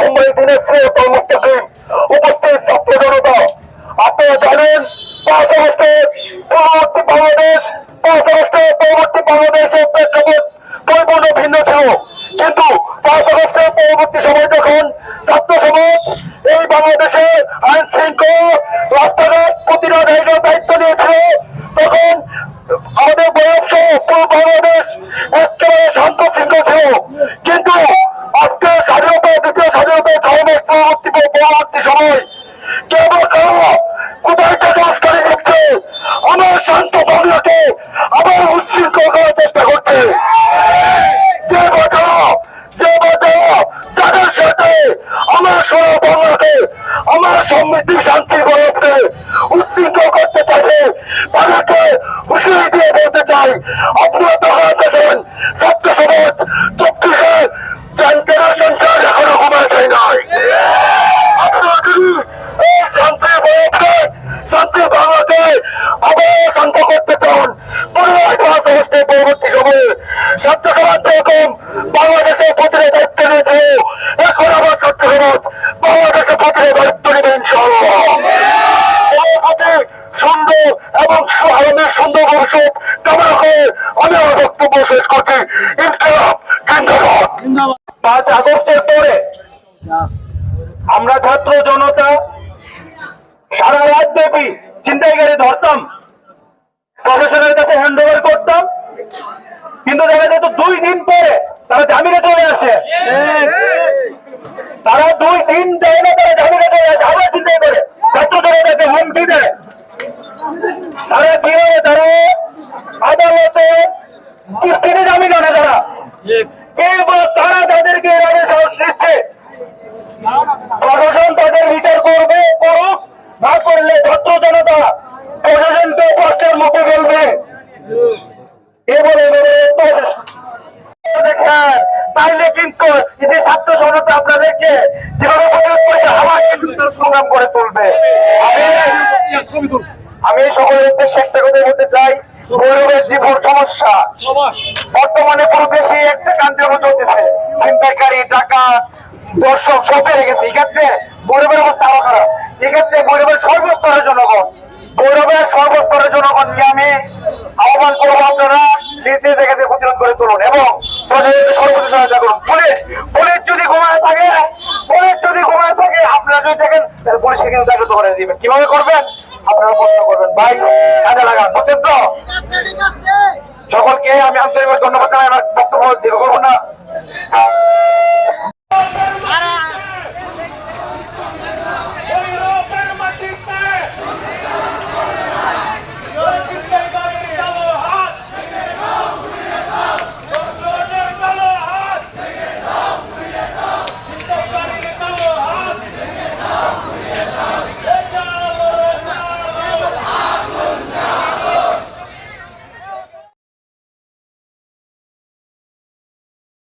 মুম্বাই দিনের শ্রেয় মুক্তকিম উপস্থিত ছাত্র জনতা, আপনারা জানেন পাঁচ আগস্টের পরবর্তী বাংলাদেশ পাঁচ আগস্টের পরবর্তী বাংলাদেশের প্রেক্ষাপট পরিপূর্ণ ভিন্ন ছিল। কিন্তু পাঁচ আগস্টের পরবর্তী সময় যখন ছাত্র সমাজ এই বাংলাদেশে আইন শৃঙ্খলা, রাস্তাঘাট প্রতিরোধ দায়িত্ব নিয়েছিল, তখন আমাদের বয়স পুরো বাংলাদেশ একেবারে করার চেষ্টা করছে। যে বাঁচাও যে বাঁচাও তাদের সাথে আমার সোনা বাংলাকে, আমার সমৃদ্ধি শান্তি করতে উচ্ছৃঙ্খল করতে চাইছে তাদেরকে হুঁশিয়ারি দিয়ে বলতে চাই। আপনারা তারা দেখেন, ছাত্র সমাজ চব্বিশে জেনারেশন চার এখনও ঘুমায় যায় নাই আপনারা যদি এই শান্তি বলতে শান্তি বাংলাকে আবার শান্ত করতে চান পুনরায় পাঁচ অবস্থায় পরবর্তী সময়ে ছাত্র সমাজ যেরকম বাংলাদেশের প্রতিরোধ দায়িত্ব নিয়েছিল এখন আবার ছাত্র সুন্দর এবং সুন্দর ভবিষ্যৎ বক্তব্য শেষ করছি। ইনকলাব, জিন্দাবাদ। পাঁচ আগস্টের পরে আমরা ছাত্র জনতা, সারা রাত ব্যাপী চিন্তাই করে ধরতাম। প্রশাসনের কাছে হ্যান্ড করতাম। কিন্তু দেখা যেত দুই দিন পরে তারা জামিনে চলে আসে। তারা দুই দিন যায় না, তারা জামিনে চলে আসে। আবার চিন্তাই করে ছাত্র হুমকি দেয়। তারা কীভাবে তারা? আদালতে কিস্তিতে জামিন আনে তারা। এবার তারা তাদেরকে এভাবে সাহস দিচ্ছে। প্রশাসন তাদের বিচার করবে, করুক, না করলে ছাত্র জনতা প্রশাসনকে কষ্টের মুখে বলবে এ বলে আমি- সকলের উদ্দেশ্যে একটা কথা বলতে চাই। গরিবের জীবন সমস্যা। বর্তমানে পুরো দেশে একটা কান্তির চলতেছে। ছিনতাইকারী, ডাকাত, দর্শক সব বেড়ে গেছে। এক্ষেত্রে গরিবের অবস্থা আরও খারাপ। এক্ষেত্রে গরিবের সর্বস্তরের জনগণ। গৌরবের সর্বস্তরের জনগণকে আমি আহ্বান করব আপনারা নিজে দেখে প্রতিরোধ করে তুলুন এবং সর্বোচ্চ পুলিশ পুলিশ যদি ঘুমায় থাকে পুলিশ যদি ঘুমায় থাকে আপনারা যদি দেখেন তাহলে পুলিশকে কিন্তু জাগ্রত করে দিবেন। কীভাবে করবেন? আপনারা প্রশ্ন করবেন ভাই কাজে লাগান বুঝছেন তো। সকলকে আমি আন্তরিকভাবে ধন্যবাদ জানাই আমার বক্তব্য দীর্ঘ করব না।